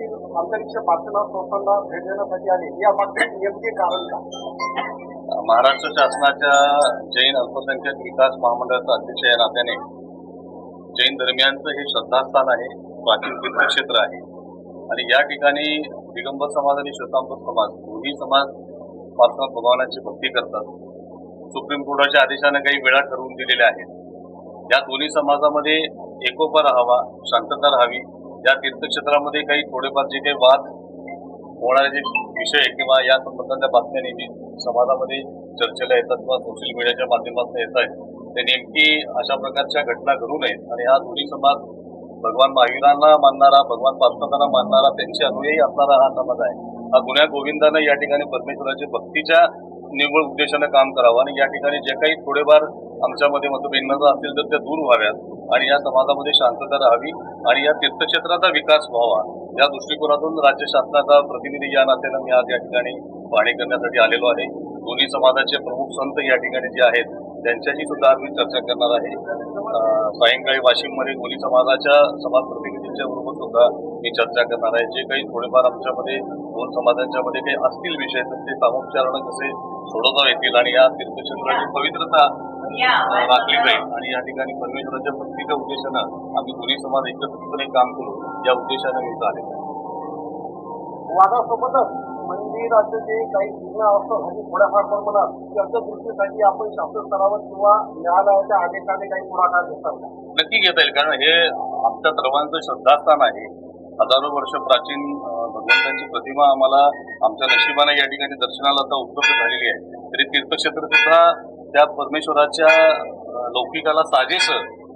देखील अंतरिक्ष पाचला संस्थांना भेट देण्यासाठी आले. या मागचे नेमके कारण का महाराष्ट्र शासनाच्या जैन अल्पसंख्याक विकास महामंडळाचा अध्यक्ष या नात्याने जैन धर्मियांचं हे श्रद्धास्थान आहे प्राचीन तीर्थक्षेत्र आहे. आणि या ठिकाणी दिगंबर समाज आणि श्वेतांबर समाज दोन्ही समाज पार्श्वनाथ भगवानाची भक्ती करतात. सुप्रीम कोर्टाच्या आदेशाने काही वेळा ठरवून दिलेल्या आहेत. या दोन्ही समाजामध्ये एकोपा राहावा शांतता राहावी या तीर्थक्षेत्रामध्ये काही थोडेफार जे काही वाद होणारे जे विषय किंवा या संबंधातल्या बातम्या नेहमी समाजामध्ये चर्चेला येतात किंवा सोशल मीडियाच्या माध्यमातून येत आहेत ते नेमकी अशा प्रकारच्या घटना घडू नयेत. आणि हा दोन्ही समाज भगवान महावीरांना मानणारा भगवान पार्श्वनाथांना मानणारा त्यांचे अनुयायी असणारा हा समाज आहे. हा गुन्ह्या गोविंदानं या ठिकाणी परमेश्वराच्या भक्तीच्या निव्वळ उद्देशानं काम करावं. आणि या ठिकाणी जे काही थोडेफार आमच्यामध्ये मतभिन्नता असतील तर त्या दूर व्हाव्यात. आणि या समाजामध्ये शांतता राहावी आणि या तीर्थक्षेत्राचा विकास व्हावा. या दृष्टिकोनातून राज्य शासनाचा प्रतिनिधी या नात्यानं मी आज या ठिकाणी पाहणी करण्यासाठी आलेलो आहे दोन्ही समाजाचे प्रमुख संत या ठिकाणी जे आहेत त्यांच्याशी सुद्धा आज मी चर्चा करणार आहे. सायंकाळी वाशिममध्ये कोली समाजाच्या समाज प्रतिनिधींच्या बरोबर सुद्धा मी चर्चा करणार आहे. जे काही थोडेफार आमच्यामध्ये दोन समाजांच्या मध्ये काही असतील विषय तर ते सामोपचारानं कसे सोडवता येतील आणि या तीर्थक्षेत्राची पवित्रता राखली जाईल आणि या ठिकाणी परमेश्वराच्या भक्तीच्या उद्देशानं आम्ही दोन्ही समाज एकत्रितपणे काम करू या उद्देशानं मी आहे. वादासोबतच मंदिराचे जे काही विघ्न असतं म्हणजे थोड्याफार प्रमाणात त्याच्या दृष्टीसाठी आपण शासन स्तरावर किंवा न्यायालयाच्या आदेशाने काही पुढाकार घेतात का? नक्की घेता येईल कारण हे आमच्या सर्वांचं श्रद्धास्थान आहे. हजारो वर्ष प्राचीन भगवंतांची प्रतिमा आम्हाला आमच्या नशिबाने या ठिकाणी दर्शनाला आता उपलब्ध झालेली आहे. तरी तीर्थक्षेत्र सुद्धा त्या परमेश्वराच्या लौकिकाला साजेस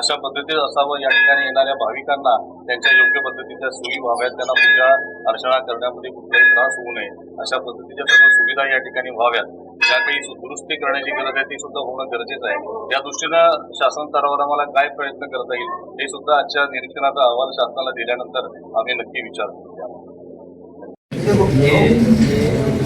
अशा पद्धतीत असावं. या ठिकाणी येणाऱ्या भाविकांना त्यांच्या योग्य पद्धतीच्या सोयी व्हाव्यात. त्यांना पूजा अर्चना करण्यामध्ये कुठलाही त्रास होऊ नये. अशा पद्धतीच्या सर्व सुविधा या ठिकाणी व्हाव्यात. ज्या काही दुरुस्ती करण्याची गरज आहे ती सुद्धा होणं गरजेचं आहे. या दृष्टीनं शासन स्तरावर आम्हाला काय प्रयत्न करता येईल हे सुद्धा आजच्या निरीक्षणाचा अहवाल शासनाला दिल्यानंतर आम्ही नक्की विचार करू.